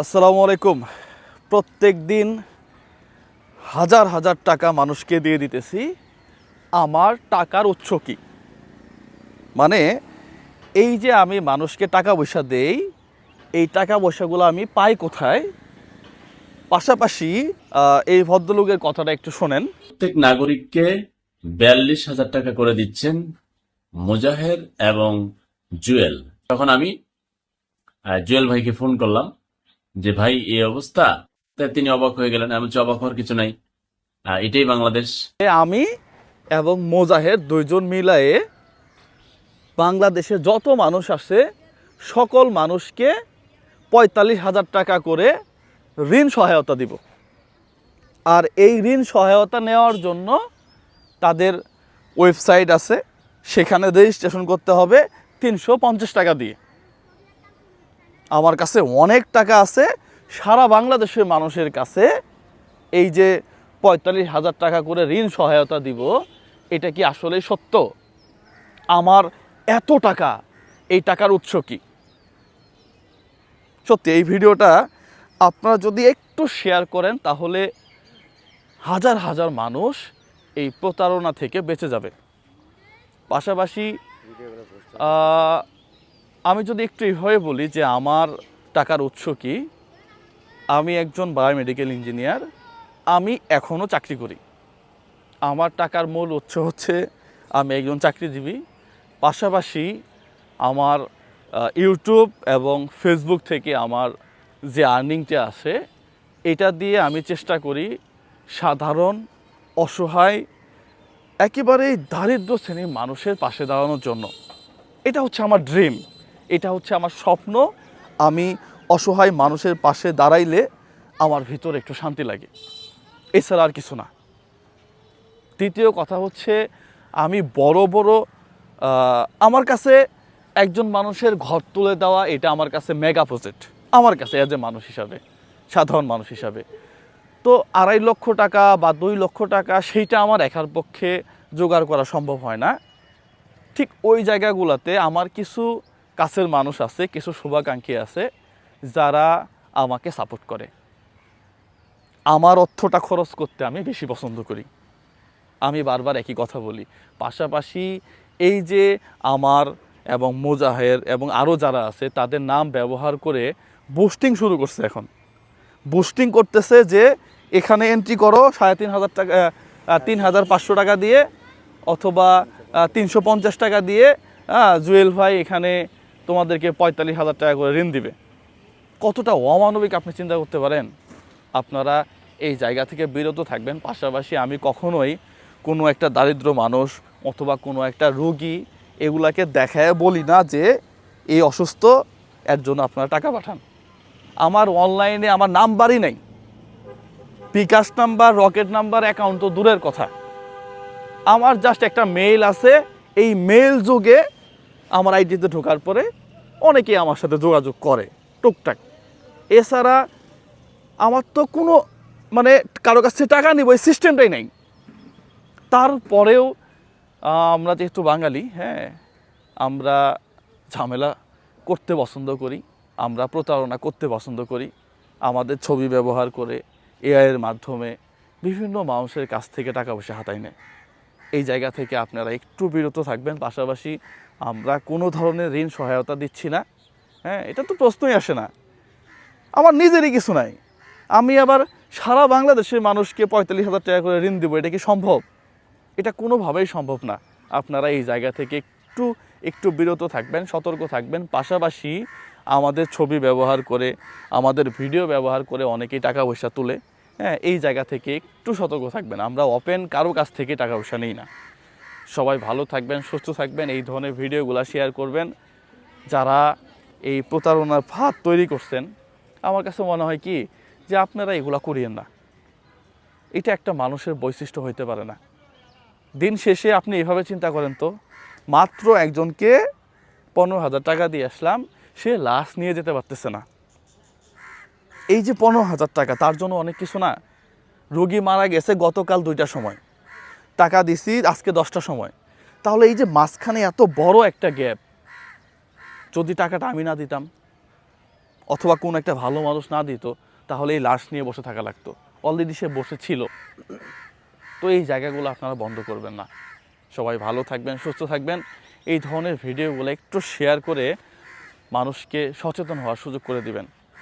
আসসালামু আলাইকুম। প্রত্যেক দিন হাজার হাজার টাকা মানুষকে দিয়ে দিতেছি। আমার টাকার উৎস কি? মানে এই যে আমি মানুষকে টাকা পয়সা দেই, এই টাকা পয়সাগুলো আমি পাই কোথায়? পাশাপাশি এই ভদ্রলোকের কথাটা একটু শোনেন। প্রত্যেক নাগরিককে বিয়াল্লিশ হাজার টাকা করে দিচ্ছেন মুজাহের এবং জুয়েল। তখন আমি জুয়েল ভাইকে ফোন করলাম। যে, ভাই এই অবস্থা? তিনি অবাক হয়ে গেলেন। আমি অবাক হওয়ার কিছু নাই। এটাই বাংলাদেশ। আমি এবং মোজাহের দুইজন মিলায়ে বাংলাদেশে যত মানুষ আছে, সকল মানুষকে পঁয়তাল্লিশ হাজার টাকা করে ঋণ সহায়তা দিব। আর এই ঋণ সহায়তা নেওয়ার জন্য তাদের ওয়েবসাইট আছে। সেখানে রেজিস্ট্রেশন করতে হবে তিনশো পঞ্চাশ টাকা দিয়ে। আমার কাছে অনেক টাকা আছে, সারা বাংলাদেশের মানুষের কাছে এই যে পঁয়তাল্লিশ হাজার টাকা করে ঋণ সহায়তা দিব, এটা কি আসলে সত্য? আমার এত টাকা, এই টাকার উৎস কি? সত্যি, এই ভিডিওটা আপনারা যদি একটু শেয়ার করেন, তাহলে হাজার হাজার মানুষ এই প্রতারণা থেকে বেঁচে যাবে। পাশাপাশি আমি যদি একটু এইভাবে বলি যে আমার টাকার উৎস কি, আমি একজন বায়োমেডিকেল ইঞ্জিনিয়ার আমি এখনও চাকরি করি। আমার টাকার মূল উৎস হচ্ছে আমি একজন চাকরিজীবী। পাশাপাশি আমার ইউটিউব এবং ফেসবুক থেকে আমার যে আর্নিংটা আসে এটা দিয়ে আমি চেষ্টা করি সাধারণ, অসহায়, একেবারেই দারিদ্র শ্রেণির মানুষের পাশে দাঁড়ানোর জন্য। এটা হচ্ছে আমার ড্রিম এটা হচ্ছে আমার স্বপ্ন। আমি অসহায় মানুষের পাশে দাঁড়াইলে আমার ভিতর একটু শান্তি লাগে। এছাড়া আর কিছু না। তৃতীয় কথা হচ্ছে, আমি বড় বড় আমার কাছে একজন মানুষের ঘর তুলে দেওয়া এটা আমার কাছে মেগা প্রজেক্ট আমার কাছে অ্যাজ এ মানুষ হিসাবে, সাধারণ মানুষ হিসাবে। তো আড়াই লক্ষ টাকা বা দুই লক্ষ টাকা সেইটা আমার একার পক্ষে জোগাড় করা সম্ভব হয় না। ঠিক ওই জায়গাগুলোতে আমার কিছু কাছের মানুষ আছে, কিছু শুভাকাঙ্ক্ষী আছে, যারা আমাকে সাপোর্ট করে। আমার অর্থটা খরচ করতে আমি বেশি পছন্দ করি। আমি বারবার একই কথা বলি। পাশাপাশি এই যে আমার এবং মোজাহের এবং আরও যারা আছে, তাদের নাম ব্যবহার করে বুস্টিং শুরু করছে এখন। বুস্টিং করতেছে যে, এখানে এন্ট্রি করো, সাড়ে তিন হাজার টাকা তিন হাজার পাঁচশো টাকা দিয়ে, অথবা তিনশো পঞ্চাশ টাকা দিয়ে জুয়েল ভাই এখানে তোমাদেরকে পঁয়তাল্লিশ হাজার টাকা করে ঋণ দিবে। কতটা অমানবিক আপনি চিন্তা করতে পারেন? আপনারা এই জায়গা থেকে বিরত থাকবেন। পাশাপাশি আমি কখনোই কোনো একটা দারিদ্র মানুষ অথবা কোনো একটা রোগী এগুলাকে দেখায় বলি না যে এই অসুস্থ, এর জন্য আপনারা টাকা পাঠান। আমার অনলাইনে আমার নাম্বারই নেই। BKash number, Rocket number account তো দূরের কথা। আমার জাস্ট একটা মেইল আছে। এই মেইল যুগে আমার আইডিতে ঢোকার পরে অনেকেই আমার সাথে যোগাযোগ করে, টুকটাক। এছাড়া আমার তো কোনো মানে কারও কাছ থেকে টাকা নিব, এই সিস্টেমটাই নেই। তারপরেও আমরা যেহেতু বাঙালি হ্যাঁ আমরা ঝামেলা করতে পছন্দ করি, আমরা প্রতারণা করতে পছন্দ করি, আমাদের ছবি ব্যবহার করে এআইয়ের মাধ্যমে বিভিন্ন মানুষের কাছ থেকে টাকা পয়সা হাতায় নেয়। এই জায়গা থেকে আপনারা একটু বিরত থাকবেন। পাশাপাশি আমরা কোনো ধরনের ঋণ সহায়তা দিচ্ছি না। হ্যাঁ এটা তো প্রশ্নই আসে না। আমার নিজেরই কিছু নাই। আমি আবার সারা বাংলাদেশের মানুষকে পঁয়তাল্লিশ হাজার টাকা করে ঋণ দেবো, এটা কি সম্ভব? এটা কোনোভাবেই সম্ভব না। আপনারা এই জায়গা থেকে একটু একটু বিরত থাকবেন, সতর্ক থাকবেন। পাশাপাশি আমাদের ছবি ব্যবহার করে, আমাদের ভিডিও ব্যবহার করে অনেকেই টাকা পয়সা তুলে। হ্যাঁ এই জায়গা থেকে একটু সতর্ক থাকবেন। আমরা ওপেন কারও কাছ থেকে টাকা পয়সা নিই না। সবাই ভালো থাকবেন, সুস্থ থাকবেন, এই ধরনের ভিডিওগুলো শেয়ার করবেন। যারা এই প্রতারণার ফাঁদ তৈরি করছেন, আমার কাছে মনে হয় কি যে আপনারা এগুলা করিয়েন না। এটা একটা মানুষের বৈশিষ্ট্য হইতে পারে না। দিন শেষে আপনি এভাবে চিন্তা করেন তো, মাত্র একজনকে পনেরো হাজার টাকা দিয়ে আসলাম, সে লাশ নিয়ে যেতে পারতেছে না। এই যে পনেরো হাজার টাকা, তার জন্য অনেক কিছু না, রোগী মারা গেছে গতকাল দুইটার সময়। টাকা দিছি, আজকে দশটার সময়। তাহলে এই যে মাঝখানে এত বড় একটা গ্যাপ, যদি টাকাটা আমি না দিতাম, অথবা কোনো একটা ভালো মানুষ না দিত, তাহলে এই লাশ নিয়ে বসে থাকা লাগতো। অলরেডি সে বসে ছিল। তো এই জায়গাগুলো আপনারা বন্ধ করবেন না। সবাই ভালো থাকবেন, সুস্থ থাকবেন। এই ধরনের ভিডিওগুলো একটু শেয়ার করে মানুষকে সচেতন হওয়ার সুযোগ করে দিবেন।